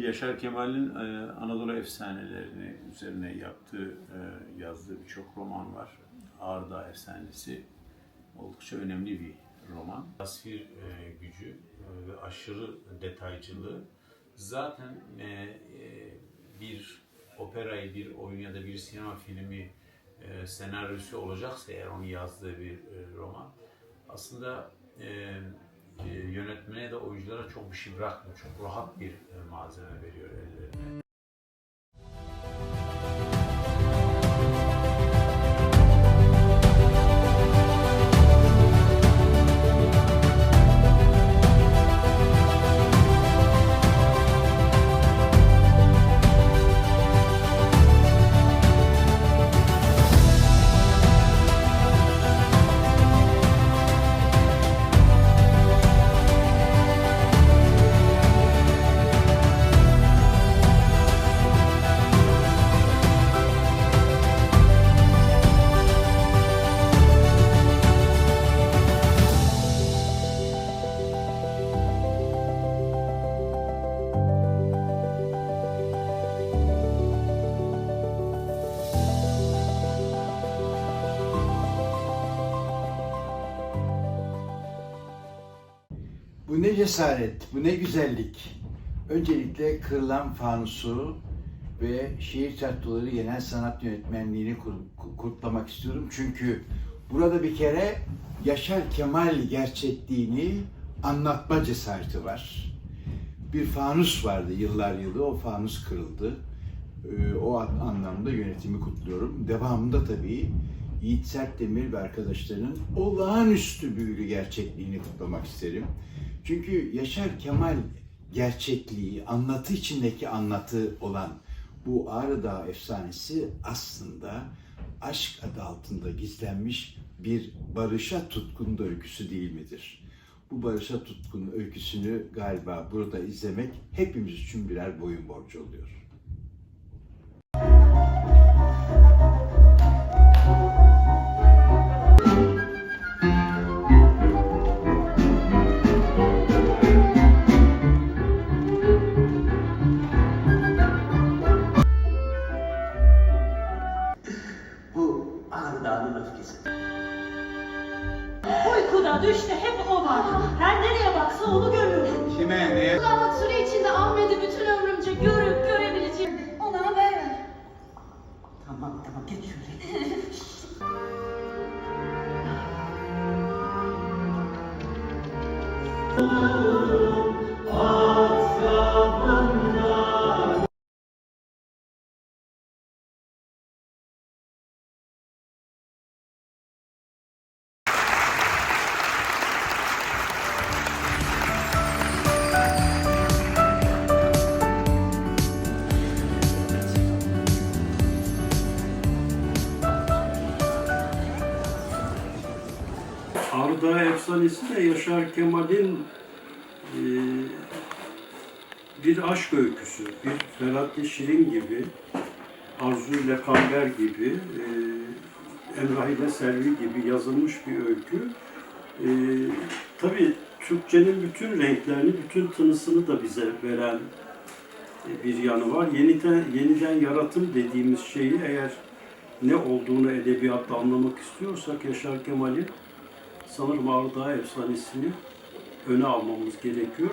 Yaşar Kemal'in e, Anadolu efsanelerini üzerine yaptığı, e, yazdığı birçok roman var. Ağrı Efsanesi oldukça önemli bir roman. Tasvir e, gücü ve aşırı detaycılığı zaten bir operayı, bir oyun ya da bir sinema filmi senaryosu olacaksa eğer onu yazdığı bir roman aslında yönetmene de oyunculara çok bir şey bırakmıyor. Çok rahat bir e, malzeme veriyor ellerine. Bu ne cesaret, bu ne güzellik. Öncelikle Kırılan Fanusu ve Şehir Tiyatroları Genel Sanat Yönetmenliğini kutlamak istiyorum. Çünkü burada bir kere Yaşar Kemal gerçekliğini anlatma cesareti var. Bir fanus vardı yıllar yılı, o fanus kırıldı. Ee, O an- anlamda yönetimi kutluyorum. Devamında tabii Yiğit Sertdemir ve arkadaşlarının olağanüstü büyülü gerçekliğini kutlamak isterim. Çünkü Yaşar Kemal gerçekliği, anlatı içindeki anlatı olan bu Ağrı Dağı efsanesi aslında aşk adı altında gizlenmiş bir barışa tutkun da öyküsü değil midir? Bu barışa tutkun öyküsünü galiba burada izlemek hepimiz için birer boyun borcu oluyor. Dağı'nın öfkesi. Uykuda düşte hep o var. Her nereye baksa onu görüyorum. Kime, neye? Kullanmak süre içinde Ahmet'i bütün ömrümce görüp görebileceğim. Ona haber ver. Tamam tamam geç şöyle. Ağrı Dağı efsanesi de Yaşar Kemal'in e, bir aşk öyküsü. Bir Ferhat Şirin gibi, Arzu ile Kamber gibi, e, Emrah ile Selvi gibi yazılmış bir öykü. E, tabii Türkçenin bütün renklerini, bütün tınısını da bize veren e, bir yanı var. Yeniden, yeniden yaratım dediğimiz şeyi eğer ne olduğunu edebiyatta anlamak istiyorsak Yaşar Kemal'in sanırım Ağrı Dağı efsanesini öne almamız gerekiyor.